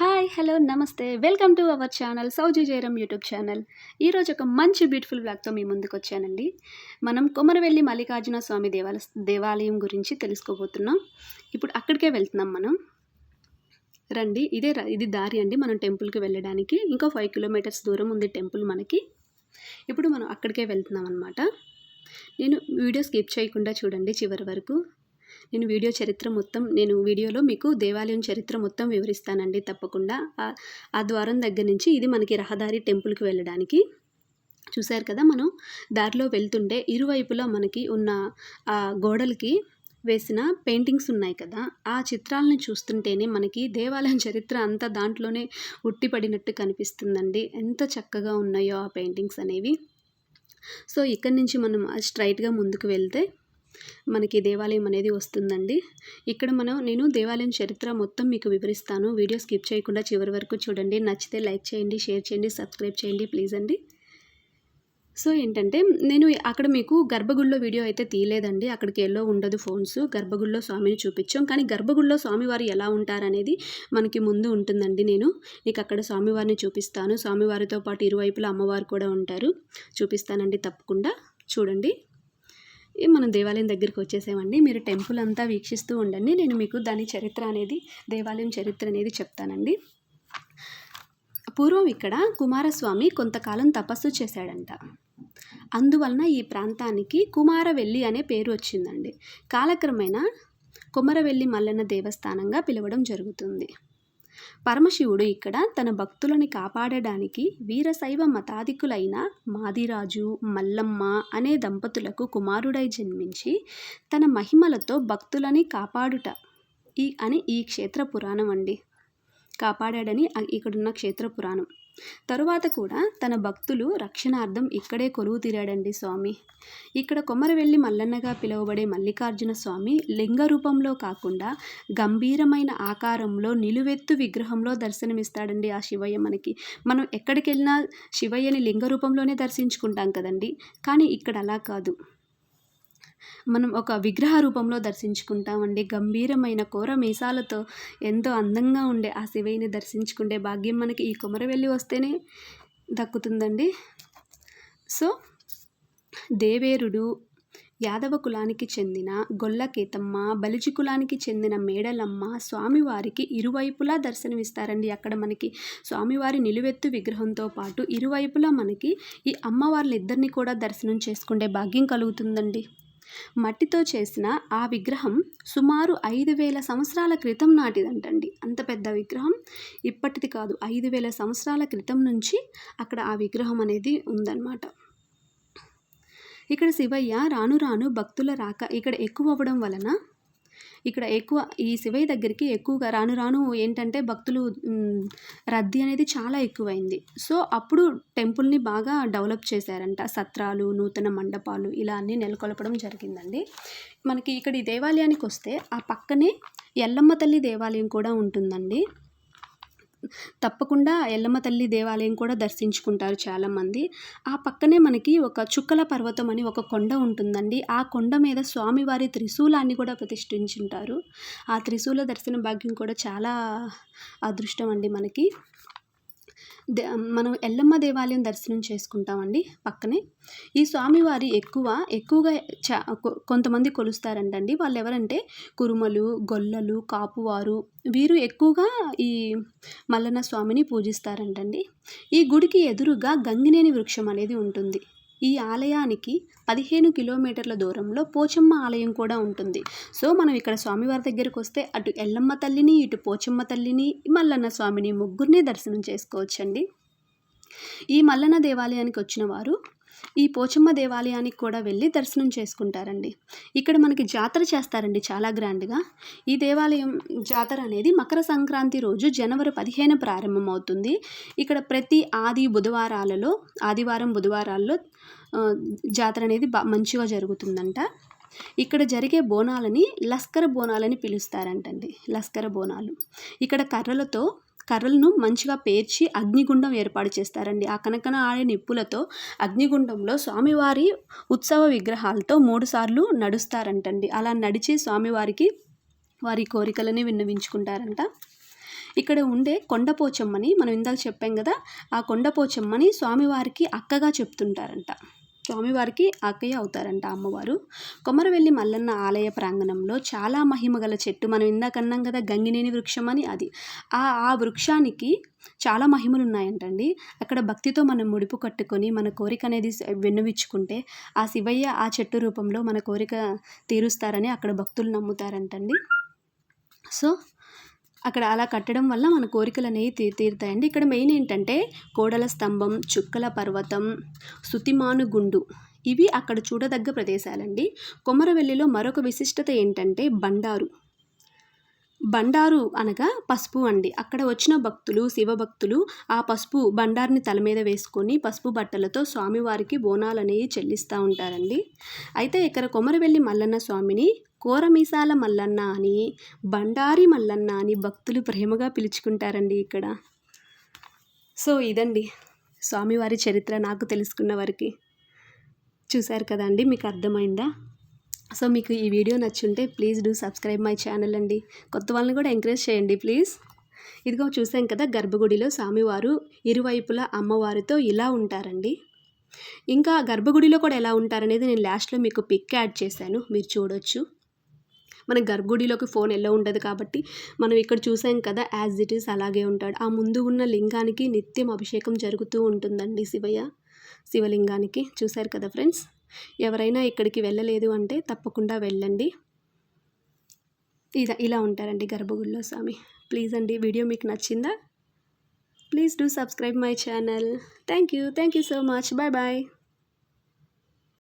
Hi hello namaste. Welcome to our channel Sowji Jayaram YouTube channel. ఈరోజు ఒక మంచి beautiful బ్లాగ్తో మీ ముందుకు వచ్చానండి. మనం కొమరవెల్లి మల్లికార్జున స్వామి దేవాల దేవాలయం గురించి తెలుసుకోబోతున్నాం. ఇప్పుడు అక్కడికే వెళ్తున్నాం మనం. రండి ఇదే ర- ఇది దారి అండి మనం టెంపుల్కి వెళ్ళడానికి. ఇంకో ఫైవ్ కిలోమీటర్స్ దూరం ఉంది టెంపుల్ మనకి. ఇప్పుడు మనం అక్కడికే వెళ్తున్నాం అనమాట నేను వీడియో స్కిప్ చేయకుండా చూడండి చివరి వరకు. నేను వీడియో చరిత్ర మొత్తం నేను వీడియోలో మీకు దేవాలయం చరిత్ర మొత్తం వివరిస్తానండి తప్పకుండా. ఆ- ద్వారం దగ్గర నుంచి ఇది మనకి రహదారి టెంపుల్కి వెళ్ళడానికి. చూశారు కదా మనం? దారిలో వెళ్తుంటే ఇరువైపులా మనకి ఉన్న ఆ గోడలకి వేసిన పెయింటింగ్స్ ఉన్నాయి కదా? ఆ చిత్రాలను చూస్తుంటేనే మనకి దేవాలయం చరిత్ర అంతా దాంట్లోనే ఉట్టిపడినట్టు కనిపిస్తుందండి. ఎంత చక్కగా ఉన్నాయో ఆ పెయింటింగ్స్ అనేవి. సో ఇక్కడి నుంచి మనం స్ట్రైట్గా ముందుకు వెళ్తే మనకి దేవాలయం అనేది వస్తుందండి. ఇక్కడ మనం నేను దేవాలయం చరిత్ర మొత్తం మీకు వివరిస్తాను. వీడియో స్కిప్ చేయకుండా చివరి వరకు చూడండి. నచ్చితే లైక్ చేయండి షేర్ చేయండి సబ్స్క్రైబ్ చేయండి ప్లీజ్ అండి. సో ఏంటంటే నేను అక్కడ మీకు గర్భగుడిలో వీడియో అయితే తీయలేదండి. అక్కడికి ఎల్లో ఉండదు ఫోన్స్. గర్భగుడిలో స్వామిని చూపించాం. కానీ గర్భగుడిలో స్వామివారు ఎలా ఉంటారనేది మనకి ముందు ఉంటుందండి నేను. నీకు అక్కడ స్వామివారిని చూపిస్తాను. స్వామివారితో పాటు ఇరువైపులా అమ్మవారు కూడా ఉంటారు. చూపిస్తానండి తప్పకుండా. చూడండి. మనం దేవాలయం దగ్గరికి వచ్చేసామండి. మీరు టెంపుల్ అంతా వీక్షిస్తూ ఉండండి. నేను మీకు దాని చరిత్ర అనేది దేవాలయం చరిత్ర అనేది చెప్తానండి. పూర్వం ఇక్కడ కుమారస్వామి కొంతకాలం తపస్సు చేశాడంట. అందువలన ఈ ప్రాంతానికి కుమారవెల్లి అనే పేరు వచ్చిందండి. కాలక్రమేణా కుమరవెల్లి మల్లన్న దేవస్థానంగా పిలవడం జరుగుతుంది. పరమశివుడు ఇక్కడ తన భక్తులని కాపాడడానికి వీరశైవ మతాధికులైన మాదిరాజు మల్లమ్మ అనే దంపతులకు కుమారుడై జన్మించి తన మహిమలతో భక్తులని కాపాడుట ఈ అని ఈ క్షేత్ర పురాణం అండి. కాపాడాడని ఇక్కడున్న క్షేత్ర పురాణం. తరువాత కూడా తన భక్తులు రక్షణార్థం ఇక్కడే కొలువు తీరాడండి స్వామి. ఇక్కడ కొమరవెల్లి మల్లన్నగా పిలువబడే మల్లికార్జున స్వామి లింగ రూపంలో కాకుండా గంభీరమైన ఆకారంలో నిలువెత్తు విగ్రహంలో దర్శనమిస్తాడండి ఆ శివయ్య మనకి. మనం ఎక్కడికి వెళ్ళినా శివయ్యని లింగ రూపంలోనే దర్శించుకుంటాం కదండి. కానీ ఇక్కడ అలా కాదు. మనం ఒక విగ్రహ రూపంలో దర్శించుకుంటామండి. గంభీరమైన కోర మీసాలతో ఎంతో అందంగా ఉండే ఆ శివయ్యని దర్శించుకుంటే భాగ్యం మనకి. ఈ కొమరవెల్లి వస్తేనే దక్కుతుందండి. సో దేవేరుడు యాదవ కులానికి చెందిన గొల్లకేతమ్మ బలిజి కులానికి చెందిన మేడలమ్మ స్వామివారికి ఇరువైపులా దర్శనమిస్తారండి. అక్కడ మనకి స్వామివారి నిలువెత్తు విగ్రహంతో పాటు ఇరువైపులా మనకి ఈ అమ్మవార్లిద్దరిని కూడా దర్శనం చేసుకుంటే భాగ్యం కలుగుతుందండి. మట్టితో చేసిన ఆ విగ్రహం సుమారు ఐదు వేల సంవత్సరాల క్రితం నాటిదంటండి. అంత పెద్ద విగ్రహం ఇప్పటిది కాదు ఐదు వేల సంవత్సరాల క్రితం నుంచి అక్కడ ఆ విగ్రహం అనేది ఉందన్నమాట. ఇక్కడ శివయ్య రాను రాను భక్తుల రాక ఇక్కడ ఎక్కువ అవ్వడం వలన ఇక్కడ ఎక్కువ ఈ శివయ్య దగ్గరికి ఎక్కువగా రాను రాను ఏంటంటే భక్తులు రద్దీ అనేది చాలా ఎక్కువైంది. సో అప్పుడు టెంపుల్ని బాగా డెవలప్ చేశారంట. సత్రాలు నూతన మండపాలు ఇలా అన్నీ నెలకొల్పడం జరిగిందండి. మనకి ఇక్కడ ఈ దేవాలయానికి వస్తే ఆ పక్కనే ఎల్లమ్మ తల్లి దేవాలయం కూడా ఉంటుందండి. తప్పకుండా ఎల్లమ్మ తల్లి దేవాలయం కూడా దర్శించుకుంటారు చాలామంది. ఆ పక్కనే మనకి ఒక చుక్కల పర్వతం అని ఒక కొండ ఉంటుందండి. ఆ కొండ మీద స్వామివారి త్రిశూలాన్ని కూడా ప్రతిష్ఠించుంటారు. ఆ త్రిశూల దర్శన భాగ్యం కూడా చాలా అదృష్టం అండి మనకి. మనం ఎల్లమ్మ దేవాలయం దర్శనం చేసుకుంటామండి పక్కనే. ఈ స్వామివారి ఎక్కువ ఎక్కువగా చా కొ- కొంతమంది కొలుస్తారంటండి. వాళ్ళు ఎవరంటే కురుమలు గొల్లలు కాపువారు వీరు ఎక్కువగా ఈ మల్లన్న స్వామిని పూజిస్తారంటండి. ఈ గుడికి ఎదురుగా గంగినేని వృక్షం అనేది ఉంటుంది. ఈ ఆలయానికి పదిహేను కిలోమీటర్ల దూరంలో పోచమ్మ ఆలయం కూడా ఉంటుంది. సో మనం ఇక్కడ స్వామివారి దగ్గరికి వస్తే అటు ఎల్లమ్మ తల్లిని ఇటు పోచమ్మ తల్లిని మల్లన్న స్వామిని ముగ్గురిని దర్శనం చేసుకోవచ్చండి. ఈ మల్లన్న దేవాలయానికి వచ్చిన వారు ఈ పోచమ్మ దేవాలయానికి కూడా వెళ్ళి దర్శనం చేసుకుంటారండి. ఇక్కడ మనకి జాతర చేస్తారండి చాలా గ్రాండ్గా. ఈ దేవాలయం జాతర అనేది మకర సంక్రాంతి రోజు జనవరి పదిహేను ప్రారంభమవుతుంది. ఇక్కడ ప్రతి ఆది బుధవారాలలో ఆదివారం బుధవారాల్లో జాతర అనేది బా మంచిగా జరుగుతుందంట. ఇక్కడ జరిగే బోనాలని లస్కర బోనాలని పిలుస్తారంటండి. లస్కర బోనాలు. ఇక్కడ కర్రలతో కర్రలను మంచిగా పేర్చి అగ్నిగుండం ఏర్పాటు చేస్తారండి. ఆ కనకన ఆడే నిప్పులతో అగ్నిగుండంలో స్వామివారి ఉత్సవ విగ్రహాలతో మూడుసార్లు నడుస్తారంటండి. అలా నడిచి స్వామివారికి వారి కోరికలని విన్నవించుకుంటారంట. ఇక్కడ ఉండే కొండపోచమ్మని మనం ఇందాక చెప్పాం కదా ఆ కొండపోచమ్మని స్వామివారికి అక్కగా చెప్తుంటారంట. స్వామివారికి అక్కయ్య అవుతారంట అమ్మవారు. కొమరవెల్లి మల్లన్న ఆలయ ప్రాంగణంలో చాలా మహిమ గల చెట్టు మనం ఇందాక అన్నాం కదా గంగినేని వృక్షం అని అది. ఆ ఆ వృక్షానికి చాలా మహిమలు ఉన్నాయంటండి అక్కడ భక్తితో మనం ముడుపు కట్టుకొని మన కోరిక అనేది స- విన్నవించుకుంటే ఆ శివయ్య ఆ చెట్టు రూపంలో మన కోరిక తీరుస్తారని అక్కడ భక్తులు నమ్ముతారంటండి. సో అక్కడ అలా కట్టడం వల్ల మన కోరికలు అనేవి తీ తీరుతాయండి. ఇక్కడ మెయిన్ ఏంటంటే కోడల స్తంభం చుక్కల పర్వతం సుతిమానుగుండు ఇవి అక్కడ చూడదగ్గ ప్రదేశాలండి. కొమరవెల్లిలో మరొక విశిష్టత ఏంటంటే బండారు. బండారు అనగా పసుపు అండి. అక్కడ వచ్చిన భక్తులు శివభక్తులు ఆ పసుపు బండారుని తల మీద వేసుకొని పసుపు బట్టలతో స్వామివారికి బోనాలు అనేవి చెల్లిస్తూ ఉంటారండి. అయితే ఇక్కడ కొమరవెల్లి మల్లన్న స్వామిని కూరమీసాల మల్లన్న అని బండారి మల్లన్న అని భక్తులు ప్రేమగా పిలుచుకుంటారండి ఇక్కడ. సో ఇదండి స్వామివారి చరిత్ర నాకు తెలుసుకున్న వారికి. చూశారు కదండి మీకు అర్థమైందా? సో మీకు ఈ video నచ్చుంటే please do subscribe my channel అండి. కొత్త వాళ్ళని కూడా ఎంకరేజ్ చేయండి ప్లీజ్. ఇదిగో చూసాం కదా గర్భగుడిలో స్వామివారు ఇరువైపులా అమ్మవారితో ఇలా ఉంటారండి. ఇంకా గర్భగుడిలో కూడా ఎలా ఉంటారనేది నేను లాస్ట్లో మీకు పిక్ యాడ్ చేశాను మీరు చూడొచ్చు. మన గర్భగుడిలోకి ఫోన్ ఎలా ఉండదు కాబట్టి మనం ఇక్కడ చూసాం కదా యాజ్ ఇట్ ఈస్ అలాగే ఉంటాడు. ఆ ముందు ఉన్న లింగానికి నిత్యం అభిషేకం జరుగుతూ ఉంటుందండి శివయ్య. శివలింగానికి చూశారు కదా ఫ్రెండ్స్ ఎవరైనా ఇక్కడికి వెళ్ళలేదు అంటే తప్పకుండా వెళ్ళండి. ఇలా ఇలా ఉంటారండి గర్భగుడిలో స్వామి. ప్లీజ్ అండి వీడియో మీకు నచ్చిందా? Please do subscribe my channel thank you thank you so much bye bye